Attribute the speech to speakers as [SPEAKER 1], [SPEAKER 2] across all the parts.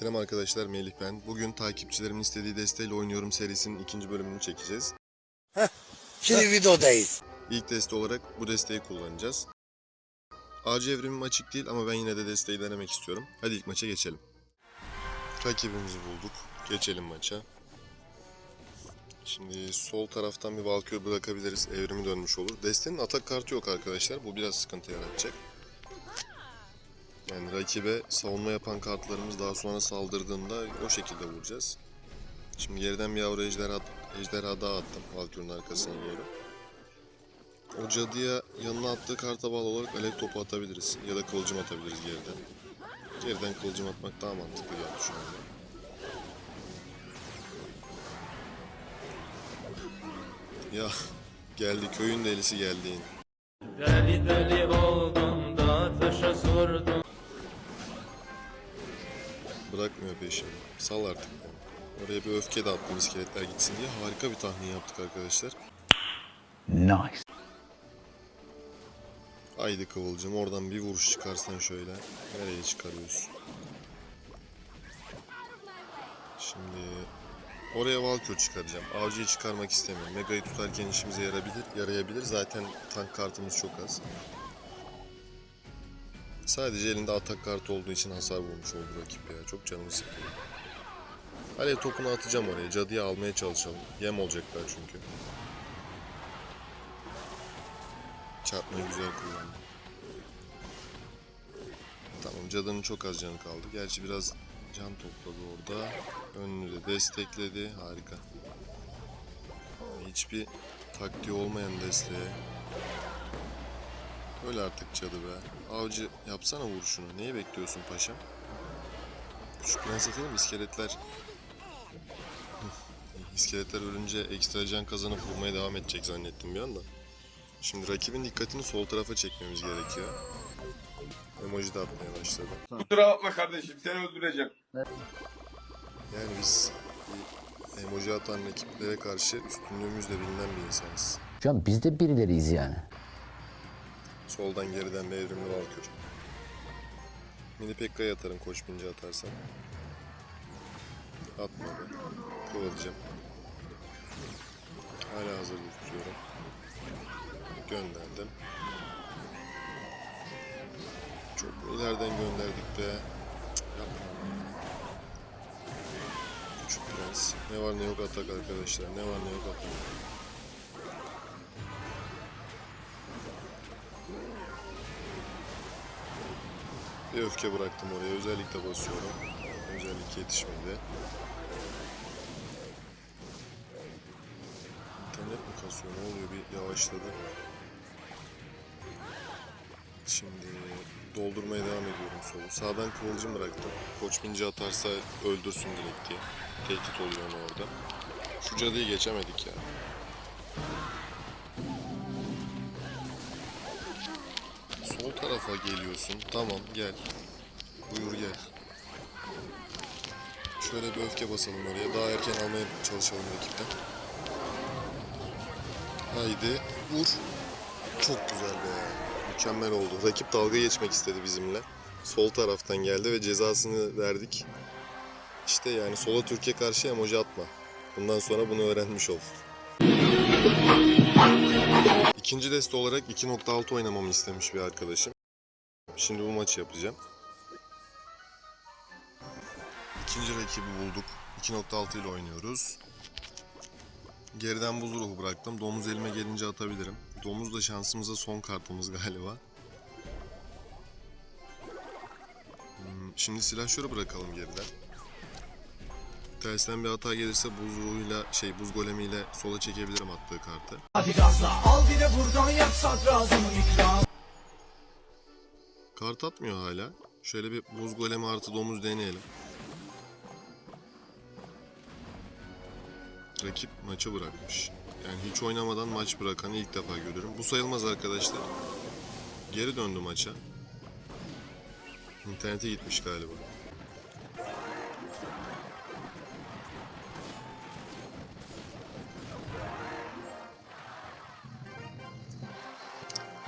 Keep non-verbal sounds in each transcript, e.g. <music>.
[SPEAKER 1] Selam arkadaşlar Melih ben. Bugün takipçilerimin istediği desteğiyle oynuyorum serisinin ikinci bölümünü çekeceğiz.
[SPEAKER 2] Şimdi videodayız.
[SPEAKER 1] İlk deste olarak bu desteği kullanacağız. AC evrimim açık değil ama ben yine de desteği denemek istiyorum. Hadi ilk maça geçelim. Rakibimizi bulduk. Geçelim maça. Şimdi sol taraftan bir Valkyrie bırakabiliriz. Evrimi dönmüş olur. Destenin atak kartı yok arkadaşlar. Bu biraz sıkıntı yaratacak. Yani rakibe savunma yapan kartlarımız daha sonra saldırdığında o şekilde vuracağız. Şimdi geriden bir yavru ejderha, ejderha daha attım Valkyrie'nin arkasına doğru. O cadıya yanına attığı karta bağlı olarak alev topu atabiliriz. Ya da kılıcım atabiliriz geriden. Geriden kılıcım atmak daha mantıklı geldi şu anda. Ya geldi köyün delisi geldi yine.
[SPEAKER 3] Deli deli oldum da taşa sordum
[SPEAKER 1] Bırakmıyor peşimi. Sal artık beni. Oraya bir öfke de attım iskeletler gitsin diye. Harika bir tahmin yaptık arkadaşlar.
[SPEAKER 2] Nice.
[SPEAKER 1] Haydi Kıvılcım oradan bir vuruş çıkarsan şöyle. Nereye çıkarıyorsun? Şimdi oraya Valkür çıkaracağım. Avcıyı çıkarmak istemiyorum. Mega'yı tutarken işimize yarayabilir, yarayabilir. Zaten tank kartımız çok az. Sadece elinde atak kartı olduğu için hasar vurmuş oldu rakip ya. Çok canımı sıkıyor. Alev topunu atacağım oraya. Cadıyı almaya çalışalım. Yem olacaklar çünkü. Çarpmayı güzel kullandı. Tamam cadının çok az canı kaldı. Gerçi biraz can topladı orada. Önünü de destekledi. Harika. Hiçbir taktiği olmayan desteğe. Öyle artık cadı be. Avcı yapsana vuruşunu. Neyi bekliyorsun paşam? Küçük prens atalım iskeletler. İskeletler ölünce ekstra can kazanıp vurmaya devam edecek zannettim bir anda. Şimdi rakibin dikkatini sol tarafa çekmemiz gerekiyor. Emoji de atmaya başladı.
[SPEAKER 4] Kusura bakma kardeşim seni öldüreceğim.
[SPEAKER 1] Yani biz emoji atan rakiplere karşı üstünlüğümüzle bilinen bir insanız.
[SPEAKER 2] Şu an biz de birileriyiz yani.
[SPEAKER 1] Soldan geriden bir evrimli Valkür. Mini Pekka'ya atarım koç binci atarsan. Atmadı. Kıvılcım. Hala hazırda tutuyorum. Gönderdim. Çok ileriden gönderdik be. Yapma. Küçük prens. Ne var ne yok atak arkadaşlar. Ne var ne yok atak. Bir öfke bıraktım oraya. Özellikle basıyorum. Özellik yetişmedi. İnternet mi kasıyor? Ne oluyor? Bir yavaşladı. Şimdi doldurmaya devam ediyorum solu. Sağdan kıvılcım bıraktım. Koç binci atarsa öldürsün direkt diye. Tehdit oluyor ona orada. Şu cadıyı geçemedik ya. Sol tarafa geliyorsun. Tamam gel. Buyur gel. Şöyle bir öfke basalım oraya. Daha erken almaya çalışalım rakipten. Haydi vur. Çok güzel be. Mükemmel oldu. Rakip dalga geçmek istedi bizimle. Sol taraftan geldi ve cezasını verdik. İşte yani sola Türkiye karşı emoji atma. Bundan sonra bunu öğrenmiş ol. İkinci deste olarak 2.6 oynamamı istemiş bir arkadaşım. Şimdi bu maçı yapacağım. İkinci rakibi bulduk. 2.6 ile oynuyoruz. Geriden buz ruhu bıraktım. Domuz elime gelince atabilirim. Domuz da şansımıza son kartımız galiba. Hmm, Şimdi silahşörü bırakalım geriden. Tersten bir hata gelirse buz ruhuyla şey buz golemiyle sola çekebilirim attığı kartı.
[SPEAKER 5] Hadi gazla al buradan yak sadrazamın ikram
[SPEAKER 1] Kart atmıyor hala. Şöyle bir buz golemi artı domuz deneyelim. Rakip maçı bırakmış. Yani hiç oynamadan maç bırakanı ilk defa görüyorum. Bu sayılmaz arkadaşlar. Geri döndü maça. İnternete gitmiş galiba.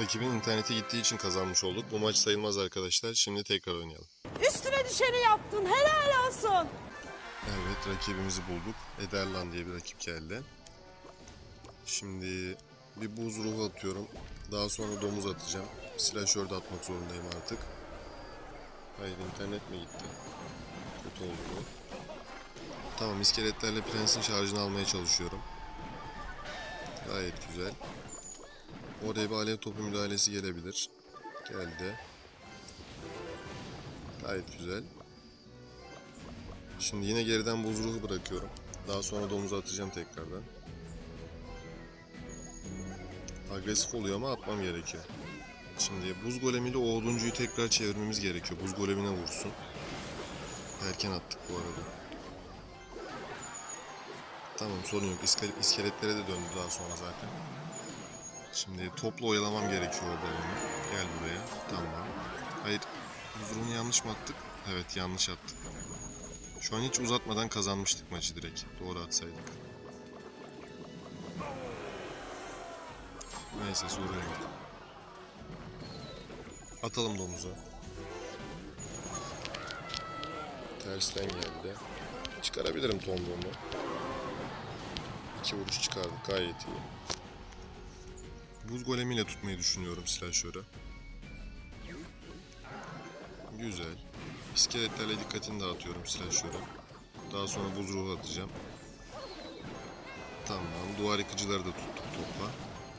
[SPEAKER 1] Rakibin internete gittiği için kazanmış olduk. Bu maç sayılmaz arkadaşlar. Şimdi tekrar oynayalım.
[SPEAKER 6] Üstüne düşeni yaptın. Helal olsun.
[SPEAKER 1] rakibimizi bulduk. Ederlan diye bir rakip geldi. Şimdi bir buz ruhu atıyorum. Daha sonra domuz atacağım. Slasher de atmak zorundayım artık. Hayır internet mi gitti? Kötü oldu bu. Tamam iskeletlerle prensin şarjını almaya çalışıyorum. Gayet güzel. Oraya bir alev topu müdahalesi gelebilir. Geldi. Gayet güzel. Şimdi yine geriden buz ruhu bırakıyorum. Daha sonra domuzu atacağım tekrardan. Agresif oluyor ama atmam gerekiyor. Şimdi buz golemiyle o oduncuyu tekrar çevirmemiz gerekiyor. Buz golemine vursun. Erken attık bu arada. Tamam sorun yok. İske- iskeletlere de döndü daha sonra zaten. Şimdi topla oyalamam gerekiyor o balonu. Gel buraya. Tamam. Hayır. Buzruğunu yanlış mı attık? Evet yanlış attık. Şu an hiç uzatmadan kazanmıştık maçı direkt. Doğru atsaydık. Neyse sorun yok. Atalım domuzu. Tersten geldi. Çıkarabilirim tomruğumu. İki vuruş çıkardık gayet iyi. Buz golemiyle tutmayı düşünüyorum silahşörü. Güzel. İskeletlerle dikkatini dağıtıyorum silahşörü. Daha sonra buz ruhu atacağım. Tamam. Duvar yıkıcıları da tuttuk topla.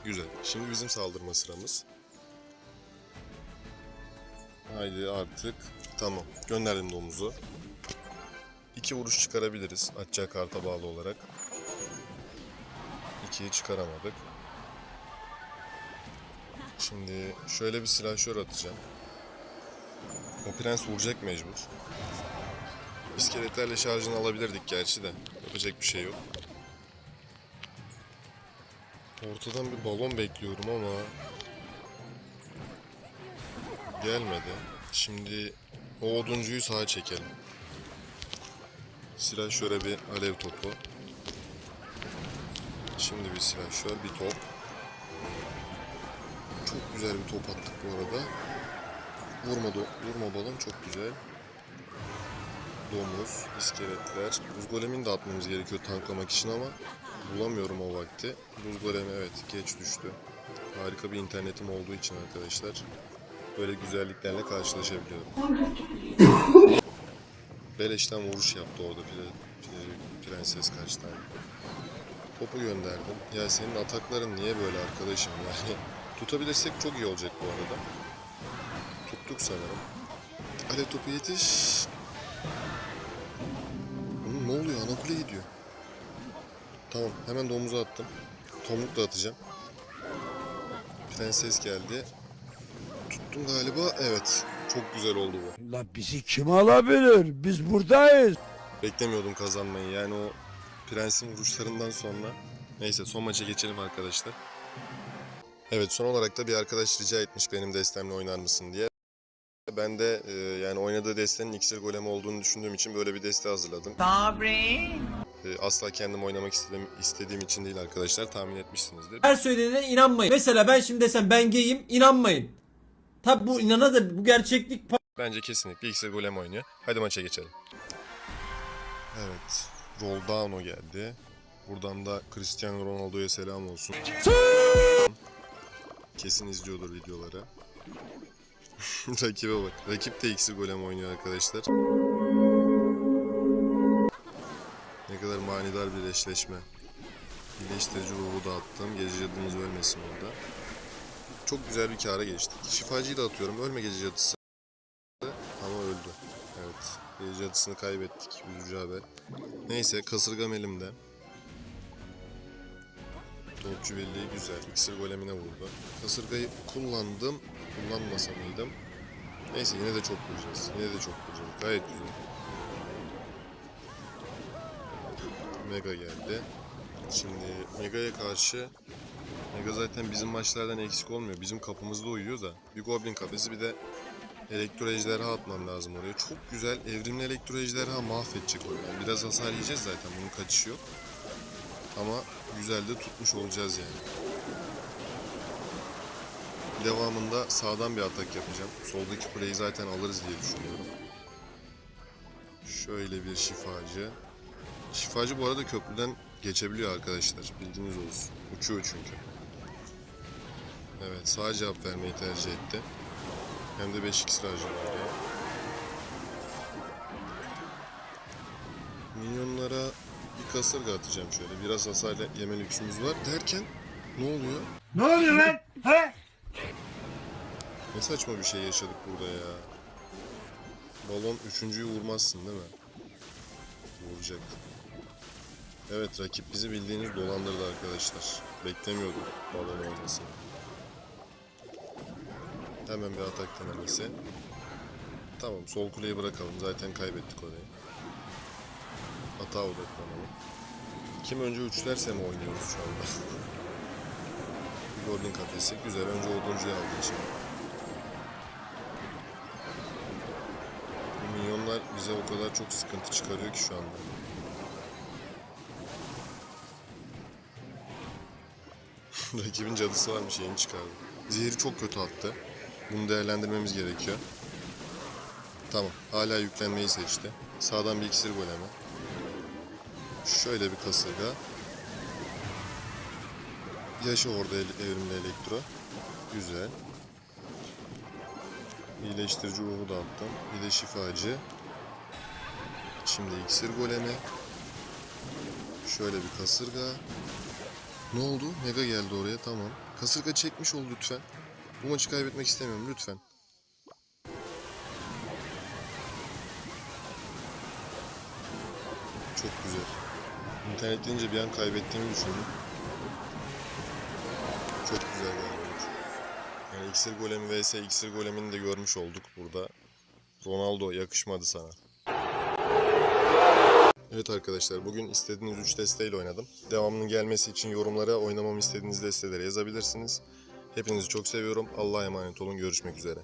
[SPEAKER 1] Güzel. Şimdi bizim saldırma sıramız. Haydi artık. Tamam. Gönderdim domuzu. İki vuruş çıkarabiliriz. Atacağı karta bağlı olarak. İkiyi çıkaramadık. Şimdi şöyle bir silahşör atacağım. O prens vuracak mecbur. İskeletlerle şarjını alabilirdik gerçi de. Yapacak bir şey yok. Ortadan bir balon bekliyorum ama... Gelmedi. Şimdi o oduncuyu sağa çekelim. Silah şöyle bir alev topu. Şimdi bir silah şöyle bir top. Çok güzel bir top attık bu arada. Vurma, vurma balon çok güzel. Domuz, iskeletler. Buz golemini de atmamız gerekiyor tanklamak için ama bulamıyorum o vakti. Buz golemi evet geç düştü. Harika bir internetim olduğu için arkadaşlar böyle güzelliklerle karşılaşabiliyorum. <laughs> Beleşten vuruş yaptı orada pre, pre- prenses kaç tane. Topu gönderdim. Ya senin atakların niye böyle arkadaşım <laughs> yani? Tutabilirsek çok iyi olacak bu arada. Tuttuk sanırım. Ale topu yetiş. Oğlum ne oluyor? Ana kule gidiyor. Tamam hemen domuza attım. Tomruk da atacağım. Prenses geldi. Tuttum galiba. Evet. Çok güzel oldu bu.
[SPEAKER 2] La bizi kim alabilir? Biz buradayız.
[SPEAKER 1] Beklemiyordum kazanmayı. Yani o prensin vuruşlarından sonra. Neyse son maça geçelim arkadaşlar. Evet son olarak da bir arkadaş rica etmiş benim destemle oynar mısın diye. Ben de e, yani oynadığı destenin iksir golemi olduğunu düşündüğüm için böyle bir deste hazırladım. E, asla kendim oynamak istediğim, istediğim için değil arkadaşlar tahmin etmişsinizdir.
[SPEAKER 6] Her söylediğine inanmayın. Mesela ben şimdi desem ben gayim inanmayın. Tabi bu inana da bu gerçeklik
[SPEAKER 1] Bence kesinlikle iksir golem oynuyor. Hadi maça geçelim. Evet. Roldano geldi. Buradan da Cristiano Ronaldo'ya selam olsun. Kesin izliyordur videoları. <laughs> Rakibe bak. Rakip de iksir golem oynuyor arkadaşlar. Ne kadar manidar bir eşleşme. Birleştirici ruhu da attım. Gece cadımız ölmesin orada. Çok güzel bir kara geçtik. Şifacıyı da atıyorum. Ölme gece cadısı. Ama öldü. Evet. Gece cadısını kaybettik. Üzücü haber. Neyse kasırgam elimde. Topçu birliği güzel. İksir golemine vurdu. Kasırgayı kullandım. Kullanmasa mıydım? Neyse yine de çok vuracağız. Yine de çok vuracağız. Gayet güzel. Mega geldi. Şimdi Mega'ya karşı Mega zaten bizim maçlardan eksik olmuyor. Bizim kapımızda uyuyor da. Bir Goblin kafesi bir de elektro ejderha atmam lazım oraya. Çok güzel evrimli elektro ejderha mahvedecek o. Yani biraz hasar yiyeceğiz zaten bunun kaçışı yok. Ama güzel de tutmuş olacağız yani. Devamında sağdan bir atak yapacağım. Soldaki kuleyi zaten alırız diye düşünüyorum. Şöyle bir şifacı. Şifacı bu arada köprüden geçebiliyor arkadaşlar. Bilginiz olsun. Uçuyor çünkü. Evet sağ cevap vermeyi tercih etti. Hem de 5 iksir harcadı. Minyonlara kasırga atacağım şöyle. Biraz hasar yeme lüksümüz var derken ne oluyor?
[SPEAKER 2] Ne oluyor lan? He?
[SPEAKER 1] Ne saçma bir şey yaşadık burada ya. Balon üçüncüyü vurmazsın değil mi? Vuracak. Evet rakip bizi bildiğiniz dolandırdı arkadaşlar. Beklemiyordum balon olmasını. Hemen bir atak denemesi. Tamam sol kuleyi bırakalım. Zaten kaybettik orayı. Hata odaklanalım. Kim önce üçlerse mi oynuyoruz şu anda? <laughs> golden kafesi. Güzel. Önce oduncuyu aldı için. Bu minyonlar bize o kadar çok sıkıntı çıkarıyor ki şu anda. <laughs> Rakibin cadısı varmış yeni çıkardı. Zehri çok kötü attı. Bunu değerlendirmemiz gerekiyor. Tamam. Hala yüklenmeyi seçti. Sağdan bir iksir golemi. Şöyle bir kasırga. Yaşa orada evrimli elektro. Güzel. İyileştirici ruhu da attım. Bir de şifacı. Şimdi iksir golemi. Şöyle bir kasırga. Ne oldu? Mega geldi oraya tamam. Kasırga çekmiş ol lütfen. Bu maçı kaybetmek istemiyorum lütfen. Çok güzel. İnternet bir an kaybettiğimi düşündüm. Çok güzel galibiyet. Yani iksir golemi vs iksir golemini de görmüş olduk burada. Ronaldo yakışmadı sana. Evet arkadaşlar bugün istediğiniz 3 desteğiyle oynadım. Devamının gelmesi için yorumlara oynamamı istediğiniz desteleri yazabilirsiniz. Hepinizi çok seviyorum. Allah'a emanet olun. Görüşmek üzere.